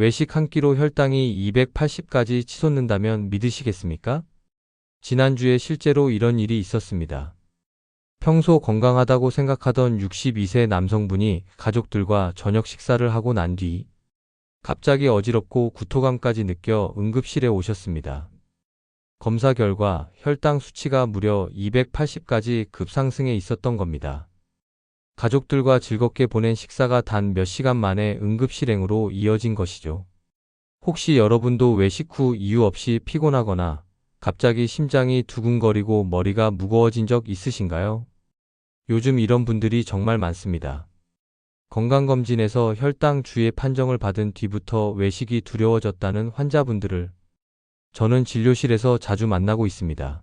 외식 한 끼로 혈당이 280까지 치솟는다면 믿으시겠습니까? 지난주에 실제로 이런 일이 있었습니다. 평소 건강하다고 생각하던 62세 남성분이 가족들과 저녁 식사를 하고 난 뒤 갑자기 어지럽고 구토감까지 느껴 응급실에 오셨습니다. 검사 결과 혈당 수치가 무려 280까지 급상승해 있었던 겁니다. 가족들과 즐겁게 보낸 식사가 단 몇 시간 만에 응급실행으로 이어진 것이죠. 혹시 여러분도 외식 후 이유 없이 피곤하거나 갑자기 심장이 두근거리고 머리가 무거워진 적 있으신가요? 요즘 이런 분들이 정말 많습니다. 건강검진에서 혈당 주의 판정을 받은 뒤부터 외식이 두려워졌다는 환자분들을 저는 진료실에서 자주 만나고 있습니다.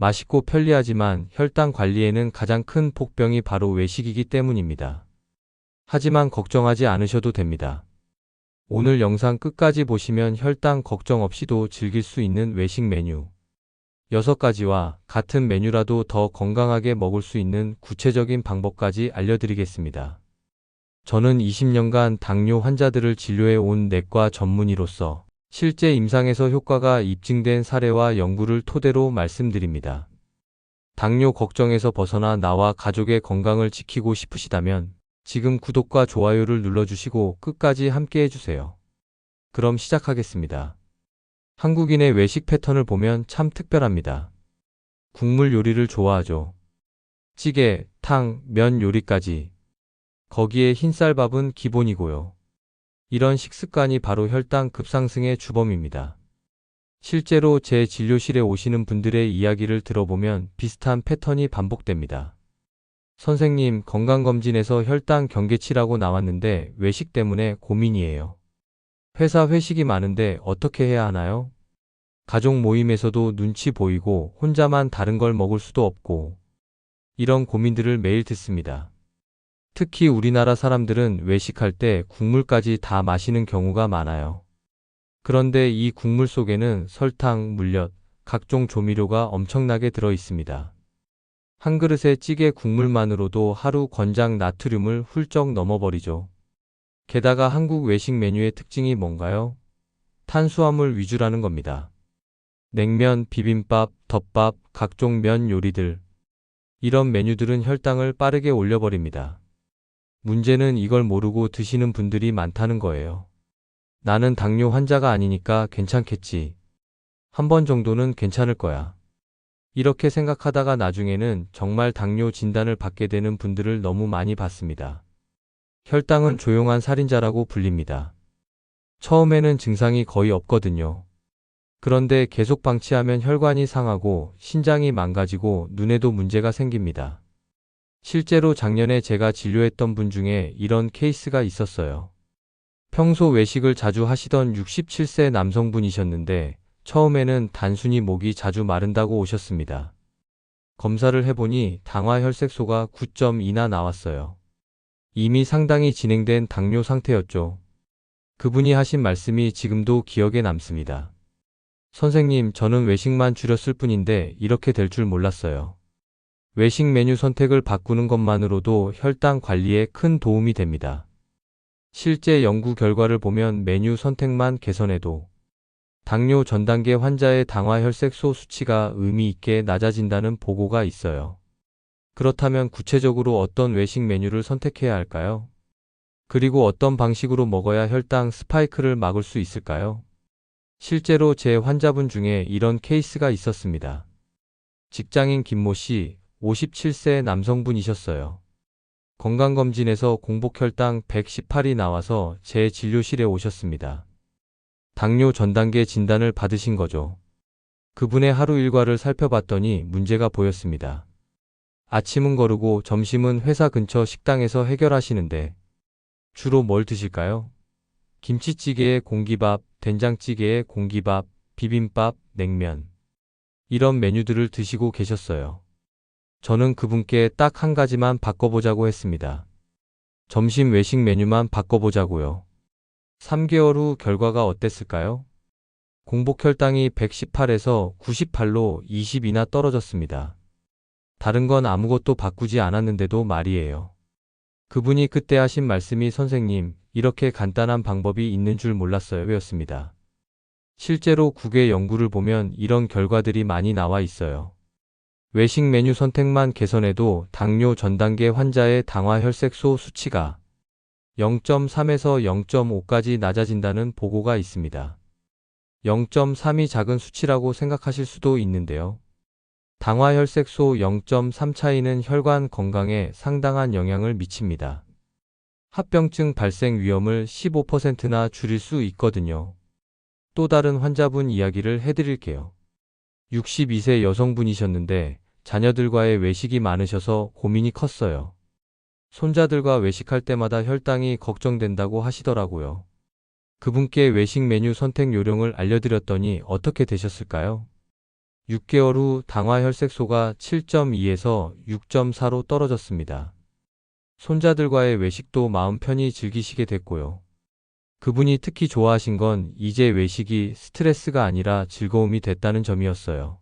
맛있고 편리하지만 혈당 관리에는 가장 큰 폭병이 바로 외식이기 때문입니다. 하지만 걱정하지 않으셔도 됩니다. 오늘 영상 끝까지 보시면 혈당 걱정 없이도 즐길 수 있는 외식 메뉴 6가지와 같은 메뉴라도 더 건강하게 먹을 수 있는 구체적인 방법까지 알려드리겠습니다. 저는 20년간 당뇨 환자들을 진료해 온 내과 전문의로서 실제 임상에서 효과가 입증된 사례와 연구를 토대로 말씀드립니다. 당뇨 걱정에서 벗어나 나와 가족의 건강을 지키고 싶으시다면 지금 구독과 좋아요를 눌러주시고 끝까지 함께 해주세요. 그럼 시작하겠습니다. 한국인의 외식 패턴을 보면 참 특별합니다. 국물 요리를 좋아하죠. 찌개, 탕, 면 요리까지. 거기에 흰쌀밥은 기본이고요. 이런 식습관이 바로 혈당 급상승의 주범입니다. 실제로 제 진료실에 오시는 분들의 이야기를 들어보면 비슷한 패턴이 반복됩니다. 선생님, 건강검진에서 혈당 경계치라고 나왔는데 외식 때문에 고민이에요. 회사 회식이 많은데 어떻게 해야 하나요? 가족 모임에서도 눈치 보이고 혼자만 다른 걸 먹을 수도 없고 이런 고민들을 매일 듣습니다. 특히 우리나라 사람들은 외식할 때 국물까지 다 마시는 경우가 많아요. 그런데 이 국물 속에는 설탕, 물엿, 각종 조미료가 엄청나게 들어 있습니다. 한 그릇의 찌개 국물만으로도 하루 권장 나트륨을 훌쩍 넘어버리죠. 게다가 한국 외식 메뉴의 특징이 뭔가요? 탄수화물 위주라는 겁니다. 냉면, 비빔밥, 덮밥, 각종 면 요리들. 이런 메뉴들은 혈당을 빠르게 올려버립니다. 문제는 이걸 모르고 드시는 분들이 많다는 거예요. 나는 당뇨 환자가 아니니까 괜찮겠지. 한 번 정도는 괜찮을 거야. 이렇게 생각하다가 나중에는 정말 당뇨 진단을 받게 되는 분들을 너무 많이 봤습니다. 혈당은 조용한 살인자라고 불립니다. 처음에는 증상이 거의 없거든요. 그런데 계속 방치하면 혈관이 상하고 신장이 망가지고 눈에도 문제가 생깁니다. 실제로 작년에 제가 진료했던 분 중에 이런 케이스가 있었어요. 평소 외식을 자주 하시던 67세 남성분이셨는데 처음에는 단순히 목이 자주 마른다고 오셨습니다. 검사를 해보니 당화혈색소가 9.2나 나왔어요. 이미 상당히 진행된 당뇨 상태였죠. 그분이 하신 말씀이 지금도 기억에 남습니다. 선생님, 저는 외식만 줄였을 뿐인데 이렇게 될 줄 몰랐어요. 외식 메뉴 선택을 바꾸는 것만으로도 혈당 관리에 큰 도움이 됩니다. 실제 연구 결과를 보면 메뉴 선택만 개선해도 당뇨 전 단계 환자의 당화혈색소 수치가 의미 있게 낮아진다는 보고가 있어요. 그렇다면 구체적으로 어떤 외식 메뉴를 선택해야 할까요? 그리고 어떤 방식으로 먹어야 혈당 스파이크를 막을 수 있을까요? 실제로 제 환자분 중에 이런 케이스가 있었습니다. 직장인 김모 씨, 57세 남성분이셨어요. 건강검진에서 공복혈당 118이 나와서 제 진료실에 오셨습니다. 당뇨 전 단계 진단을 받으신 거죠. 그분의 하루 일과를 살펴봤더니 문제가 보였습니다. 아침은 거르고 점심은 회사 근처 식당에서 해결하시는데 주로 뭘 드실까요? 김치찌개에 공기밥, 된장찌개에 공기밥, 비빔밥, 냉면. 이런 메뉴들을 드시고 계셨어요. 저는 그분께 딱 한 가지만 바꿔보자고 했습니다. 점심 외식 메뉴만 바꿔보자고요. 3개월 후 결과가 어땠을까요? 공복 혈당이 118에서 98로 20이나 떨어졌습니다. 다른 건 아무것도 바꾸지 않았는데도 말이에요. 그분이 그때 하신 말씀이 선생님, 이렇게 간단한 방법이 있는 줄 몰랐어요. 였습니다. 실제로 국외 연구를 보면 이런 결과들이 많이 나와 있어요. 외식 메뉴 선택만 개선해도 당뇨 전 단계 환자의 당화 혈색소 수치가 0.3에서 0.5까지 낮아진다는 보고가 있습니다. 0.3이 작은 수치라고 생각하실 수도 있는데요. 당화 혈색소 0.3 차이는 혈관 건강에 상당한 영향을 미칩니다. 합병증 발생 위험을 15%나 줄일 수 있거든요. 또 다른 환자분 이야기를 해드릴게요. 62세 여성분이셨는데 자녀들과의 외식이 많으셔서 고민이 컸어요. 손자들과 외식할 때마다 혈당이 걱정된다고 하시더라고요. 그분께 외식 메뉴 선택 요령을 알려드렸더니 어떻게 되셨을까요? 6개월 후 당화 혈색소가 7.2에서 6.4로 떨어졌습니다. 손자들과의 외식도 마음 편히 즐기시게 됐고요. 그분이 특히 좋아하신 건 이제 외식이 스트레스가 아니라 즐거움이 됐다는 점이었어요.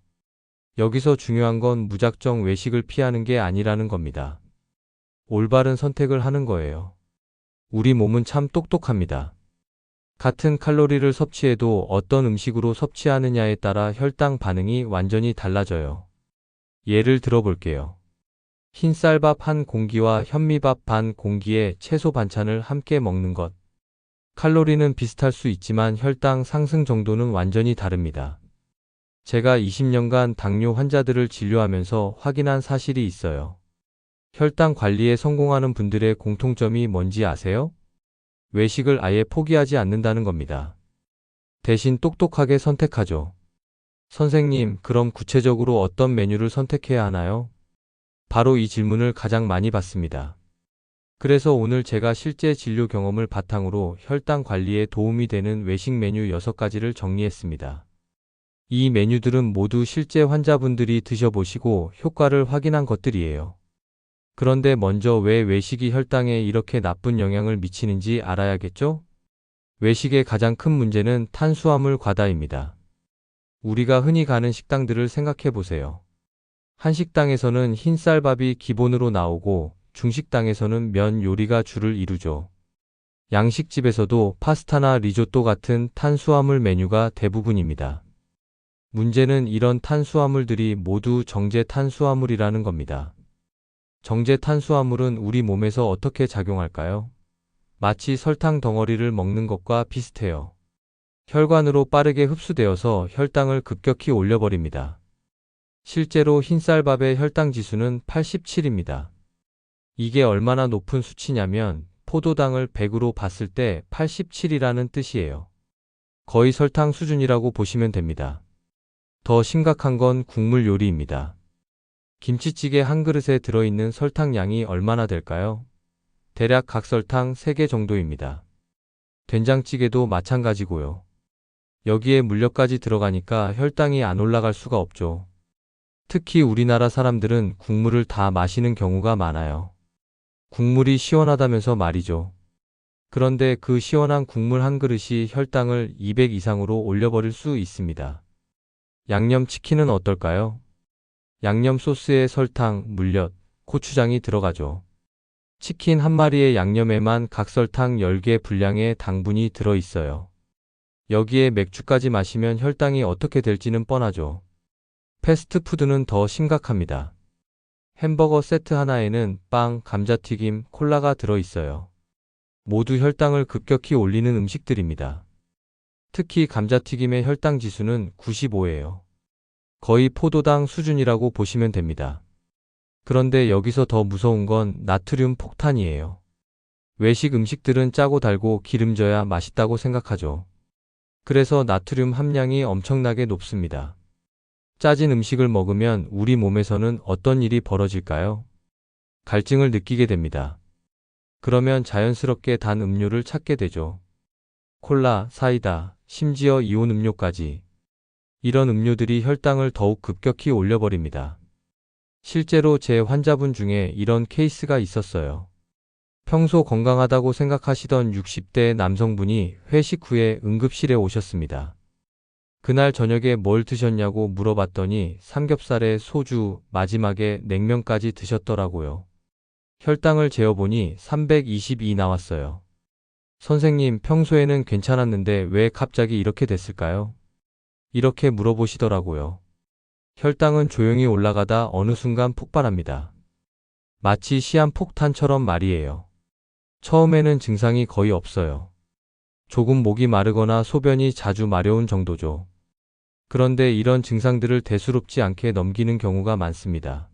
여기서 중요한 건 무작정 외식을 피하는 게 아니라는 겁니다. 올바른 선택을 하는 거예요. 우리 몸은 참 똑똑합니다. 같은 칼로리를 섭취해도 어떤 음식으로 섭취하느냐에 따라 혈당 반응이 완전히 달라져요. 예를 들어 볼게요. 흰쌀밥 한 공기와 현미밥 반 공기에 채소 반찬을 함께 먹는 것. 칼로리는 비슷할 수 있지만 혈당 상승 정도는 완전히 다릅니다. 제가 20년간 당뇨 환자들을 진료하면서 확인한 사실이 있어요. 혈당 관리에 성공하는 분들의 공통점이 뭔지 아세요? 외식을 아예 포기하지 않는다는 겁니다. 대신 똑똑하게 선택하죠. 선생님, 그럼 구체적으로 어떤 메뉴를 선택해야 하나요? 바로 이 질문을 가장 많이 받습니다. 그래서 오늘 제가 실제 진료 경험을 바탕으로 혈당 관리에 도움이 되는 외식 메뉴 6가지를 정리했습니다. 이 메뉴들은 모두 실제 환자분들이 드셔보시고 효과를 확인한 것들이에요. 그런데 먼저 왜 외식이 혈당에 이렇게 나쁜 영향을 미치는지 알아야겠죠? 외식의 가장 큰 문제는 탄수화물 과다입니다. 우리가 흔히 가는 식당들을 생각해 보세요. 한식당에서는 흰쌀밥이 기본으로 나오고 중식당에서는 면 요리가 주를 이루죠. 양식집에서도 파스타나 리조또 같은 탄수화물 메뉴가 대부분입니다. 문제는 이런 탄수화물들이 모두 정제 탄수화물이라는 겁니다. 정제 탄수화물은 우리 몸에서 어떻게 작용할까요? 마치 설탕 덩어리를 먹는 것과 비슷해요. 혈관으로 빠르게 흡수되어서 혈당을 급격히 올려버립니다. 실제로 흰쌀밥의 혈당 지수는 87입니다. 이게 얼마나 높은 수치냐면 포도당을 100으로 봤을 때 87이라는 뜻이에요. 거의 설탕 수준이라고 보시면 됩니다. 더 심각한 건 국물 요리입니다. 김치찌개 한 그릇에 들어있는 설탕 양이 얼마나 될까요? 대략 각설탕 3개 정도입니다. 된장찌개도 마찬가지고요. 여기에 물엿까지 들어가니까 혈당이 안 올라갈 수가 없죠. 특히 우리나라 사람들은 국물을 다 마시는 경우가 많아요. 국물이 시원하다면서 말이죠. 그런데 그 시원한 국물 한 그릇이 혈당을 200 이상으로 올려버릴 수 있습니다. 양념치킨은 어떨까요? 양념 소스에 설탕, 물엿, 고추장이 들어가죠. 치킨 한 마리의 양념에만 각설탕 10개 분량의 당분이 들어 있어요. 여기에 맥주까지 마시면 혈당이 어떻게 될지는 뻔하죠. 패스트푸드는 더 심각합니다. 햄버거 세트 하나에는 빵, 감자튀김, 콜라가 들어 있어요. 모두 혈당을 급격히 올리는 음식들입니다. 특히 감자튀김의 혈당 지수는 95예요. 거의 포도당 수준이라고 보시면 됩니다. 그런데 여기서 더 무서운 건 나트륨 폭탄이에요. 외식 음식들은 짜고 달고 기름져야 맛있다고 생각하죠. 그래서 나트륨 함량이 엄청나게 높습니다. 짜진 음식을 먹으면 우리 몸에서는 어떤 일이 벌어질까요? 갈증을 느끼게 됩니다. 그러면 자연스럽게 단 음료를 찾게 되죠. 콜라, 사이다, 심지어 이온 음료까지. 이런 음료들이 혈당을 더욱 급격히 올려버립니다. 실제로 제 환자분 중에 이런 케이스가 있었어요. 평소 건강하다고 생각하시던 60대 남성분이 회식 후에 응급실에 오셨습니다. 그날 저녁에 뭘 드셨냐고 물어봤더니 삼겹살에 소주, 마지막에 냉면까지 드셨더라고요. 혈당을 재어보니 322 나왔어요. 선생님, 평소에는 괜찮았는데 왜 갑자기 이렇게 됐을까요? 이렇게 물어보시더라고요. 혈당은 조용히 올라가다 어느 순간 폭발합니다. 마치 시한폭탄처럼 말이에요. 처음에는 증상이 거의 없어요. 조금 목이 마르거나 소변이 자주 마려운 정도죠. 그런데 이런 증상들을 대수롭지 않게 넘기는 경우가 많습니다.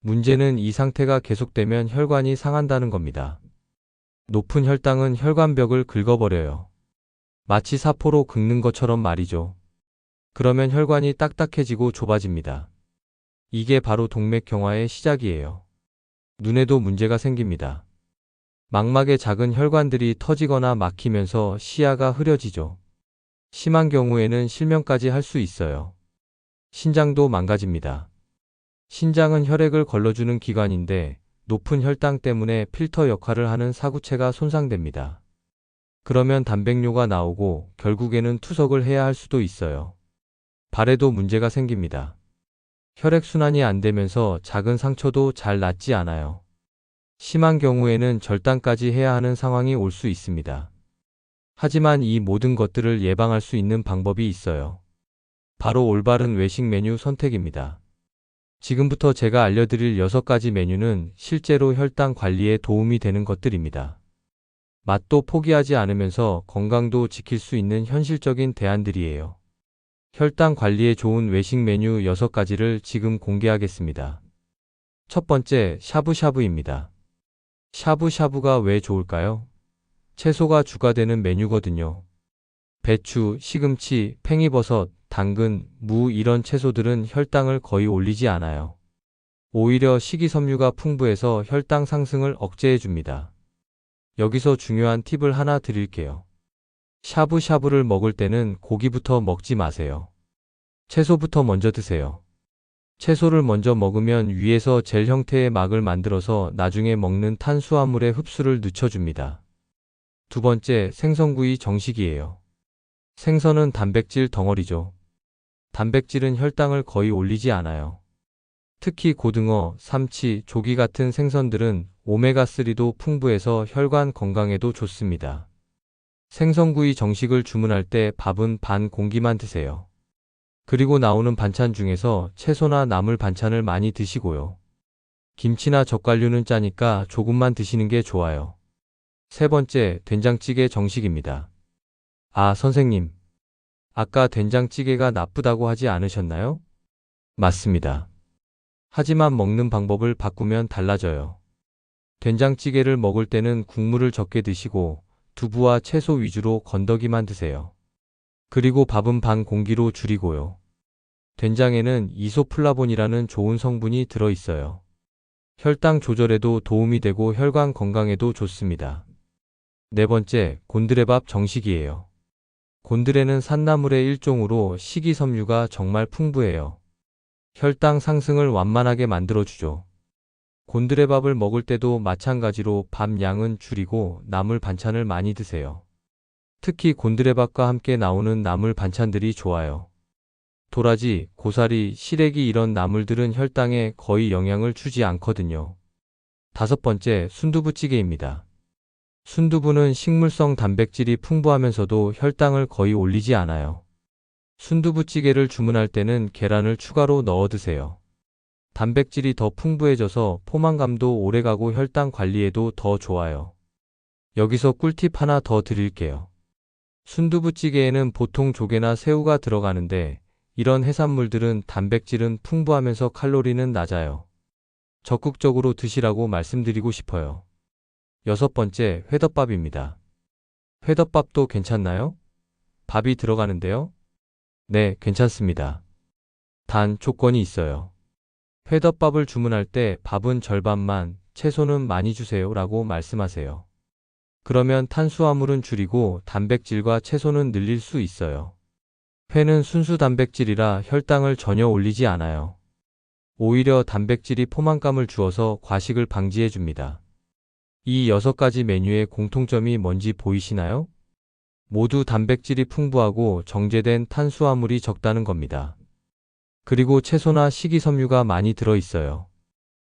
문제는 이 상태가 계속되면 혈관이 상한다는 겁니다. 높은 혈당은 혈관벽을 긁어버려요. 마치 사포로 긁는 것처럼 말이죠. 그러면 혈관이 딱딱해지고 좁아집니다. 이게 바로 동맥경화의 시작이에요. 눈에도 문제가 생깁니다. 망막의 작은 혈관들이 터지거나 막히면서 시야가 흐려지죠. 심한 경우에는 실명까지 할 수 있어요. 신장도 망가집니다. 신장은 혈액을 걸러주는 기관인데 높은 혈당 때문에 필터 역할을 하는 사구체가 손상됩니다. 그러면 단백뇨가 나오고 결국에는 투석을 해야 할 수도 있어요. 발에도 문제가 생깁니다. 혈액순환이 안 되면서 작은 상처도 잘 낫지 않아요. 심한 경우에는 절단까지 해야 하는 상황이 올 수 있습니다. 하지만 이 모든 것들을 예방할 수 있는 방법이 있어요. 바로 올바른 외식 메뉴 선택입니다. 지금부터 제가 알려드릴 6가지 메뉴는 실제로 혈당 관리에 도움이 되는 것들입니다. 맛도 포기하지 않으면서 건강도 지킬 수 있는 현실적인 대안들이에요. 혈당 관리에 좋은 외식 메뉴 6가지를 지금 공개하겠습니다. 첫 번째, 샤브샤브입니다. 샤브샤브가 왜 좋을까요? 채소가 주가 되는 메뉴거든요. 배추, 시금치, 팽이버섯, 당근, 무 이런 채소들은 혈당을 거의 올리지 않아요. 오히려 식이섬유가 풍부해서 혈당 상승을 억제해 줍니다. 여기서 중요한 팁을 하나 드릴게요. 샤브샤브를 먹을 때는 고기부터 먹지 마세요. 채소부터 먼저 드세요. 채소를 먼저 먹으면 위에서 젤 형태의 막을 만들어서 나중에 먹는 탄수화물의 흡수를 늦춰줍니다. 두 번째, 생선구이 정식이에요. 생선은 단백질 덩어리죠. 단백질은 혈당을 거의 올리지 않아요. 특히 고등어, 삼치, 조기 같은 생선들은 오메가3도 풍부해서 혈관 건강에도 좋습니다. 생선구이 정식을 주문할 때 밥은 반 공기만 드세요. 그리고 나오는 반찬 중에서 채소나 나물 반찬을 많이 드시고요. 김치나 젓갈류는 짜니까 조금만 드시는 게 좋아요. 세 번째, 된장찌개 정식입니다. 아, 선생님. 아까 된장찌개가 나쁘다고 하지 않으셨나요? 맞습니다. 하지만 먹는 방법을 바꾸면 달라져요. 된장찌개를 먹을 때는 국물을 적게 드시고 두부와 채소 위주로 건더기만 드세요. 그리고 밥은 반 공기로 줄이고요. 된장에는 이소플라본이라는 좋은 성분이 들어 있어요. 혈당 조절에도 도움이 되고 혈관 건강에도 좋습니다. 네 번째, 곤드레밥 정식이에요. 곤드레는 산나물의 일종으로 식이섬유가 정말 풍부해요. 혈당 상승을 완만하게 만들어주죠. 곤드레밥을 먹을 때도 마찬가지로 밥 양은 줄이고 나물 반찬을 많이 드세요. 특히 곤드레밥과 함께 나오는 나물 반찬들이 좋아요. 도라지, 고사리, 시래기 이런 나물들은 혈당에 거의 영향을 주지 않거든요. 다섯 번째, 순두부찌개입니다. 순두부는 식물성 단백질이 풍부하면서도 혈당을 거의 올리지 않아요. 순두부찌개를 주문할 때는 계란을 추가로 넣어 드세요. 단백질이 더 풍부해져서 포만감도 오래가고 혈당 관리에도 더 좋아요. 여기서 꿀팁 하나 더 드릴게요. 순두부찌개에는 보통 조개나 새우가 들어가는데 이런 해산물들은 단백질은 풍부하면서 칼로리는 낮아요. 적극적으로 드시라고 말씀드리고 싶어요. 여섯 번째, 회덮밥입니다. 회덮밥도 괜찮나요? 밥이 들어가는데요? 네, 괜찮습니다. 단 조건이 있어요. 회덮밥을 주문할 때 밥은 절반만, 채소는 많이 주세요 라고 말씀하세요. 그러면 탄수화물은 줄이고 단백질과 채소는 늘릴 수 있어요. 회는 순수 단백질이라 혈당을 전혀 올리지 않아요. 오히려 단백질이 포만감을 주어서 과식을 방지해 줍니다. 이 여섯 가지 메뉴의 공통점이 뭔지 보이시나요? 모두 단백질이 풍부하고 정제된 탄수화물이 적다는 겁니다. 그리고 채소나 식이섬유가 많이 들어 있어요.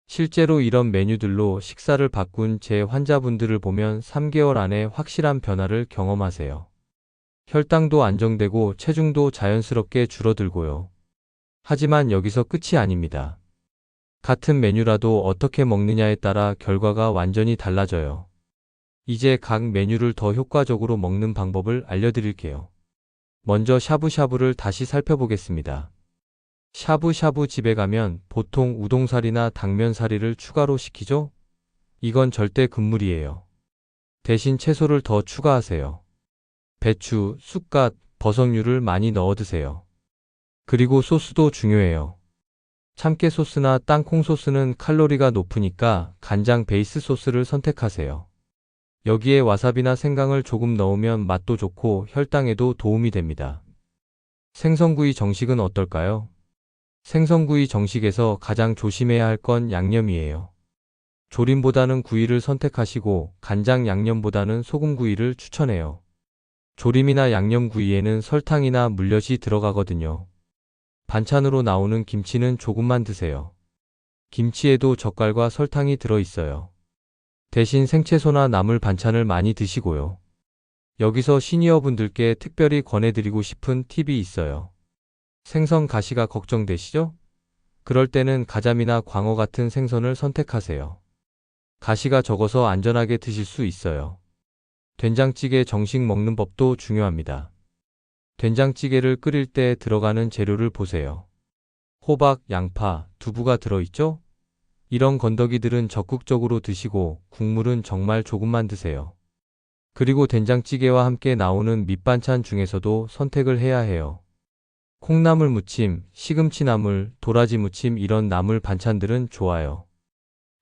실제로 이런 메뉴들로 식사를 바꾼 제 환자분들을 보면 3개월 안에 확실한 변화를 경험하세요. 혈당도 안정되고 체중도 자연스럽게 줄어들고요. 하지만 여기서 끝이 아닙니다. 같은 메뉴라도 어떻게 먹느냐에 따라 결과가 완전히 달라져요. 이제 각 메뉴를 더 효과적으로 먹는 방법을 알려드릴게요. 먼저 샤브샤브를 다시 살펴보겠습니다. 샤브샤브 집에 가면 보통 우동사리나 당면사리를 추가로 시키죠? 이건 절대 금물이에요. 대신 채소를 더 추가하세요. 배추, 쑥갓, 버섯류를 많이 넣어 드세요. 그리고 소스도 중요해요. 참깨 소스나 땅콩 소스는 칼로리가 높으니까 간장 베이스 소스를 선택하세요. 여기에 와사비나 생강을 조금 넣으면 맛도 좋고 혈당에도 도움이 됩니다. 생선구이 정식은 어떨까요? 생선구이 정식에서 가장 조심해야 할 건 양념이에요. 조림보다는 구이를 선택하시고 간장 양념보다는 소금구이를 추천해요. 조림이나 양념구이에는 설탕이나 물엿이 들어가거든요. 반찬으로 나오는 김치는 조금만 드세요. 김치에도 젓갈과 설탕이 들어있어요. 대신 생채소나 나물 반찬을 많이 드시고요. 여기서 시니어분들께 특별히 권해드리고 싶은 팁이 있어요. 생선 가시가 걱정되시죠? 그럴 때는 가자미나 광어 같은 생선을 선택하세요. 가시가 적어서 안전하게 드실 수 있어요. 된장찌개 정식 먹는 법도 중요합니다. 된장찌개를 끓일 때 들어가는 재료를 보세요. 호박, 양파, 두부가 들어있죠? 이런 건더기들은 적극적으로 드시고 국물은 정말 조금만 드세요. 그리고 된장찌개와 함께 나오는 밑반찬 중에서도 선택을 해야 해요. 콩나물 무침, 시금치 나물, 도라지 무침 이런 나물 반찬들은 좋아요.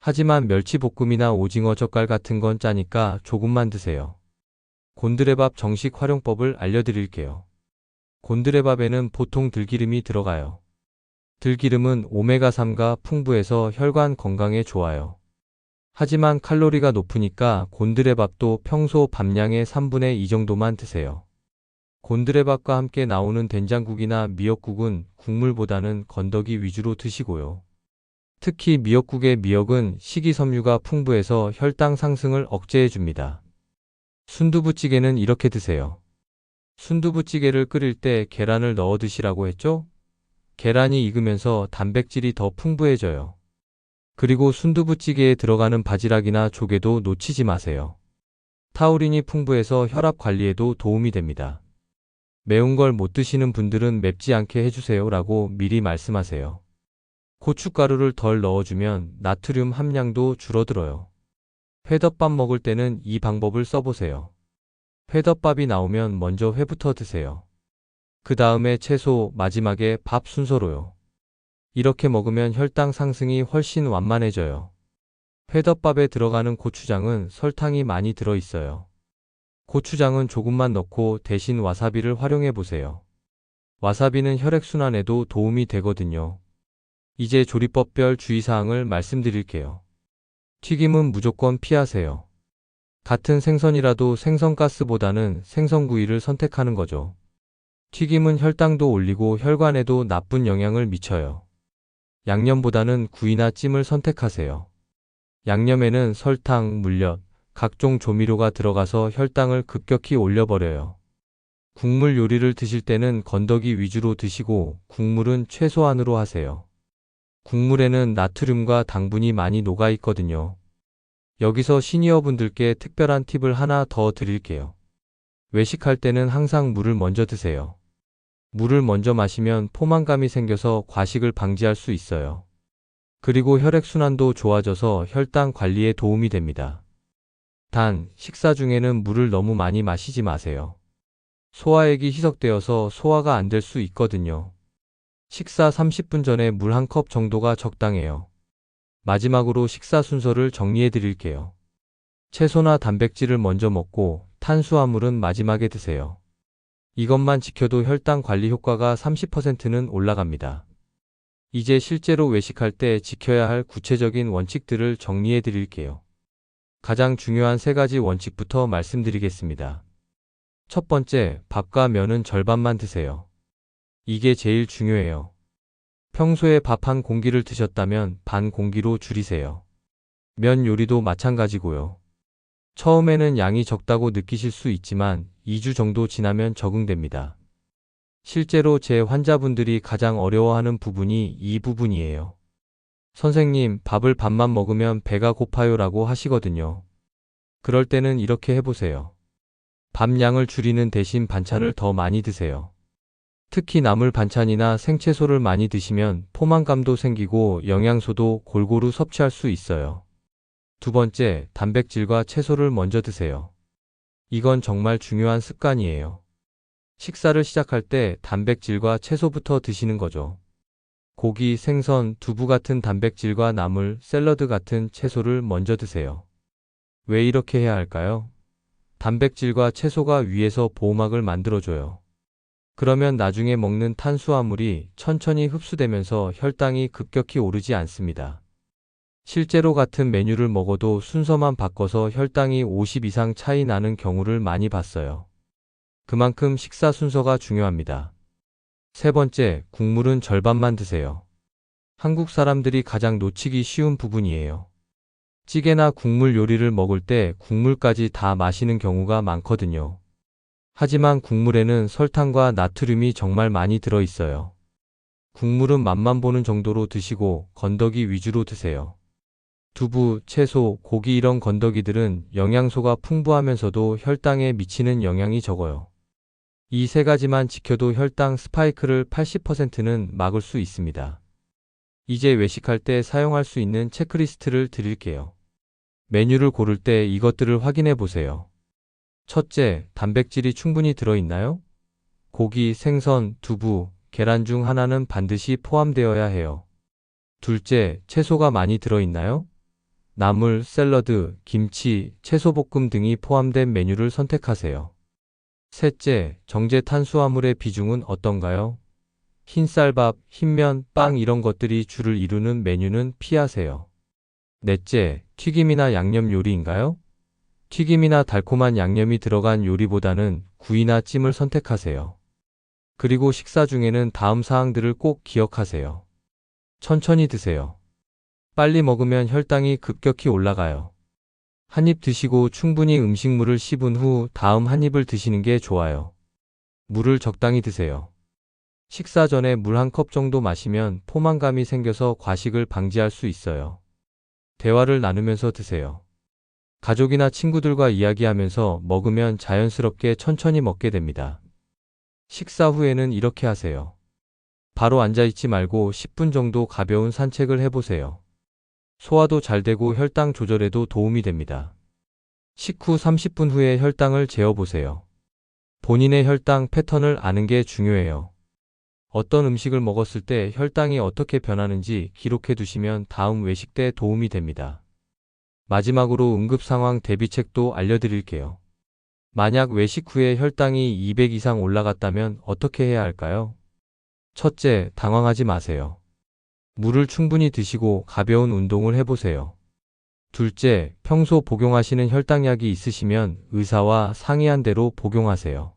하지만 멸치볶음이나 오징어 젓갈 같은 건 짜니까 조금만 드세요. 곤드레밥 정식 활용법을 알려드릴게요. 곤드레밥에는 보통 들기름이 들어가요. 들기름은 오메가3가 풍부해서 혈관 건강에 좋아요. 하지만 칼로리가 높으니까 곤드레밥도 평소 밥량의 3분의 2 정도만 드세요. 곤드레밥과 함께 나오는 된장국이나 미역국은 국물보다는 건더기 위주로 드시고요. 특히 미역국의 미역은 식이섬유가 풍부해서 혈당 상승을 억제해 줍니다. 순두부찌개는 이렇게 드세요. 순두부찌개를 끓일 때 계란을 넣어 드시라고 했죠? 계란이 익으면서 단백질이 더 풍부해져요. 그리고 순두부찌개에 들어가는 바지락이나 조개도 놓치지 마세요. 타우린이 풍부해서 혈압 관리에도 도움이 됩니다. 매운 걸 못 드시는 분들은 맵지 않게 해주세요 라고 미리 말씀하세요. 고춧가루를 덜 넣어주면 나트륨 함량도 줄어들어요. 회덮밥 먹을 때는 이 방법을 써보세요. 회덮밥이 나오면 먼저 회부터 드세요. 그 다음에 채소, 마지막에 밥 순서로요. 이렇게 먹으면 혈당 상승이 훨씬 완만해져요. 회덮밥에 들어가는 고추장은 설탕이 많이 들어있어요. 고추장은 조금만 넣고 대신 와사비를 활용해 보세요. 와사비는 혈액순환에도 도움이 되거든요. 이제 조리법별 주의사항을 말씀드릴게요. 튀김은 무조건 피하세요. 같은 생선이라도 생선가스보다는 생선구이를 선택하는 거죠. 튀김은 혈당도 올리고 혈관에도 나쁜 영향을 미쳐요. 양념보다는 구이나 찜을 선택하세요. 양념에는 설탕, 물엿, 각종 조미료가 들어가서 혈당을 급격히 올려버려요. 국물 요리를 드실 때는 건더기 위주로 드시고 국물은 최소한으로 하세요. 국물에는 나트륨과 당분이 많이 녹아 있거든요. 여기서 시니어분들께 특별한 팁을 하나 더 드릴게요. 외식할 때는 항상 물을 먼저 드세요. 물을 먼저 마시면 포만감이 생겨서 과식을 방지할 수 있어요. 그리고 혈액순환도 좋아져서 혈당 관리에 도움이 됩니다. 단, 식사 중에는 물을 너무 많이 마시지 마세요. 소화액이 희석되어서 소화가 안 될 수 있거든요. 식사 30분 전에 물 한 컵 정도가 적당해요. 마지막으로 식사 순서를 정리해 드릴게요. 채소나 단백질을 먼저 먹고 탄수화물은 마지막에 드세요. 이것만 지켜도 혈당 관리 효과가 30%는 올라갑니다. 이제 실제로 외식할 때 지켜야 할 구체적인 원칙들을 정리해 드릴게요. 가장 중요한 세 가지 원칙부터 말씀드리겠습니다. 첫 번째, 밥과 면은 절반만 드세요. 이게 제일 중요해요. 평소에 밥 한 공기를 드셨다면 반 공기로 줄이세요. 면 요리도 마찬가지고요. 처음에는 양이 적다고 느끼실 수 있지만 2주 정도 지나면 적응됩니다. 실제로 제 환자분들이 가장 어려워하는 부분이 이 부분이에요. 선생님, 밥을 밥만 먹으면 배가 고파요 라고 하시거든요. 그럴 때는 이렇게 해보세요. 밥 양을 줄이는 대신 반찬을 더 많이 드세요. 특히 나물 반찬이나 생채소를 많이 드시면 포만감도 생기고 영양소도 골고루 섭취할 수 있어요. 두 번째, 단백질과 채소를 먼저 드세요. 이건 정말 중요한 습관이에요. 식사를 시작할 때 단백질과 채소부터 드시는 거죠. 고기, 생선, 두부 같은 단백질과 나물, 샐러드 같은 채소를 먼저 드세요. 왜 이렇게 해야 할까요? 단백질과 채소가 위에서 보호막을 만들어줘요. 그러면 나중에 먹는 탄수화물이 천천히 흡수되면서 혈당이 급격히 오르지 않습니다. 실제로 같은 메뉴를 먹어도 순서만 바꿔서 혈당이 50 이상 차이 나는 경우를 많이 봤어요. 그만큼 식사 순서가 중요합니다. 세 번째, 국물은 절반만 드세요. 한국 사람들이 가장 놓치기 쉬운 부분이에요. 찌개나 국물 요리를 먹을 때 국물까지 다 마시는 경우가 많거든요. 하지만 국물에는 설탕과 나트륨이 정말 많이 들어 있어요. 국물은 맛만 보는 정도로 드시고 건더기 위주로 드세요. 두부, 채소, 고기 이런 건더기들은 영양소가 풍부하면서도 혈당에 미치는 영향이 적어요. 이 세 가지만 지켜도 혈당 스파이크를 80%는 막을 수 있습니다. 이제 외식할 때 사용할 수 있는 체크리스트를 드릴게요. 메뉴를 고를 때 이것들을 확인해 보세요. 첫째, 단백질이 충분히 들어있나요? 고기, 생선, 두부, 계란 중 하나는 반드시 포함되어야 해요. 둘째, 채소가 많이 들어있나요? 나물, 샐러드, 김치, 채소볶음 등이 포함된 메뉴를 선택하세요. 셋째, 정제 탄수화물의 비중은 어떤가요? 흰쌀밥, 흰면, 빵 이런 것들이 주를 이루는 메뉴는 피하세요. 넷째, 튀김이나 양념 요리인가요? 튀김이나 달콤한 양념이 들어간 요리보다는 구이나 찜을 선택하세요. 그리고 식사 중에는 다음 사항들을 꼭 기억하세요. 천천히 드세요. 빨리 먹으면 혈당이 급격히 올라가요. 한 입 드시고 충분히 음식물을 씹은 후 다음 한 입을 드시는 게 좋아요. 물을 적당히 드세요. 식사 전에 물 한 컵 정도 마시면 포만감이 생겨서 과식을 방지할 수 있어요. 대화를 나누면서 드세요. 가족이나 친구들과 이야기하면서 먹으면 자연스럽게 천천히 먹게 됩니다. 식사 후에는 이렇게 하세요. 바로 앉아있지 말고 10분 정도 가벼운 산책을 해보세요. 소화도 잘 되고 혈당 조절에도 도움이 됩니다. 식후 30분 후에 혈당을 재어보세요. 본인의 혈당 패턴을 아는 게 중요해요. 어떤 음식을 먹었을 때 혈당이 어떻게 변하는지 기록해 두시면 다음 외식 때 도움이 됩니다. 마지막으로 응급 상황 대비책도 알려드릴게요. 만약 외식 후에 혈당이 200 이상 올라갔다면 어떻게 해야 할까요? 첫째, 당황하지 마세요. 물을 충분히 드시고 가벼운 운동을 해보세요. 둘째, 평소 복용하시는 혈당약이 있으시면 의사와 상의한 대로 복용하세요.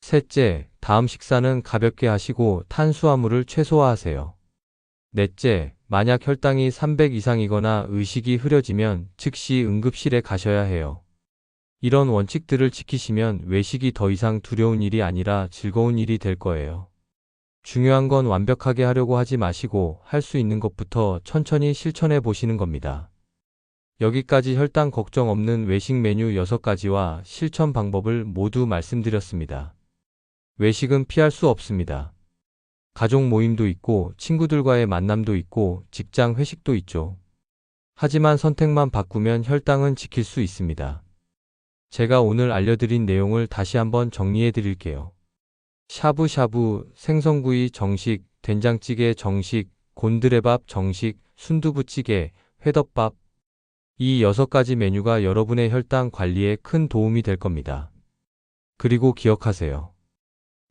셋째, 다음 식사는 가볍게 하시고 탄수화물을 최소화하세요. 넷째, 만약 혈당이 300 이상이거나 의식이 흐려지면 즉시 응급실에 가셔야 해요. 이런 원칙들을 지키시면 외식이 더 이상 두려운 일이 아니라 즐거운 일이 될 거예요. 중요한 건 완벽하게 하려고 하지 마시고 할 수 있는 것부터 천천히 실천해 보시는 겁니다. 여기까지 혈당 걱정 없는 외식 메뉴 6가지와 실천 방법을 모두 말씀드렸습니다. 외식은 피할 수 없습니다. 가족 모임도 있고 친구들과의 만남도 있고 직장 회식도 있죠. 하지만 선택만 바꾸면 혈당은 지킬 수 있습니다. 제가 오늘 알려드린 내용을 다시 한번 정리해 드릴게요. 샤브샤브, 생선구이 정식, 된장찌개 정식, 곤드레밥 정식, 순두부찌개, 회덮밥. 이 여섯 가지 메뉴가 여러분의 혈당 관리에 큰 도움이 될 겁니다. 그리고 기억하세요.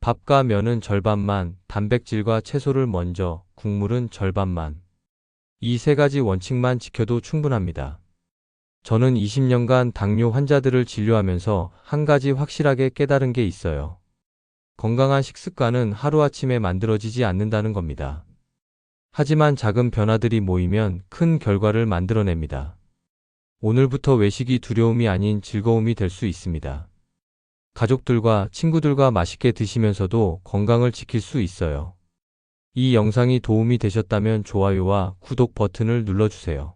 밥과 면은 절반만, 단백질과 채소를 먼저, 국물은 절반만. 이 세 가지 원칙만 지켜도 충분합니다. 저는 20년간 당뇨 환자들을 진료하면서 한 가지 확실하게 깨달은 게 있어요. 건강한 식습관은 하루아침에 만들어지지 않는다는 겁니다. 하지만 작은 변화들이 모이면 큰 결과를 만들어냅니다. 오늘부터 외식이 두려움이 아닌 즐거움이 될 수 있습니다. 가족들과 친구들과 맛있게 드시면서도 건강을 지킬 수 있어요. 이 영상이 도움이 되셨다면 좋아요와 구독 버튼을 눌러주세요.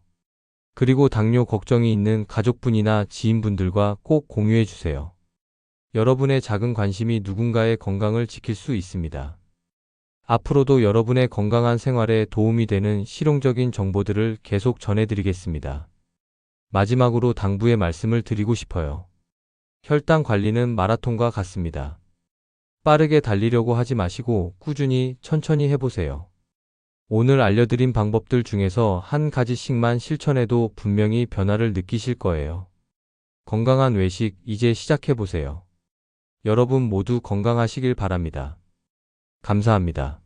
그리고 당뇨 걱정이 있는 가족분이나 지인분들과 꼭 공유해 주세요. 여러분의 작은 관심이 누군가의 건강을 지킬 수 있습니다. 앞으로도 여러분의 건강한 생활에 도움이 되는 실용적인 정보들을 계속 전해드리겠습니다. 마지막으로 당부의 말씀을 드리고 싶어요. 혈당 관리는 마라톤과 같습니다. 빠르게 달리려고 하지 마시고 꾸준히 천천히 해보세요. 오늘 알려드린 방법들 중에서 한 가지씩만 실천해도 분명히 변화를 느끼실 거예요. 건강한 외식 이제 시작해보세요. 여러분 모두 건강하시길 바랍니다. 감사합니다.